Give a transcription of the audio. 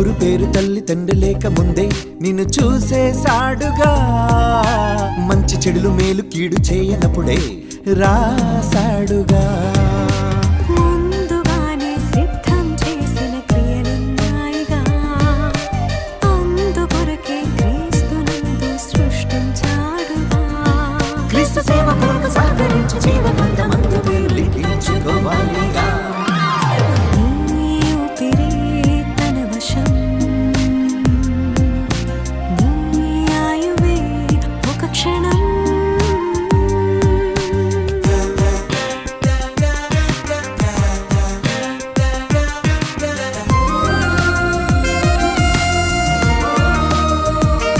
ఊరు పేరు తల్లి తండ్రి లేక ముందే నిన్ను చూసేశాడుగా మంచి చెడులు మేలు కీడు చేయనప్పుడే రాశాడుగా జీవబంధం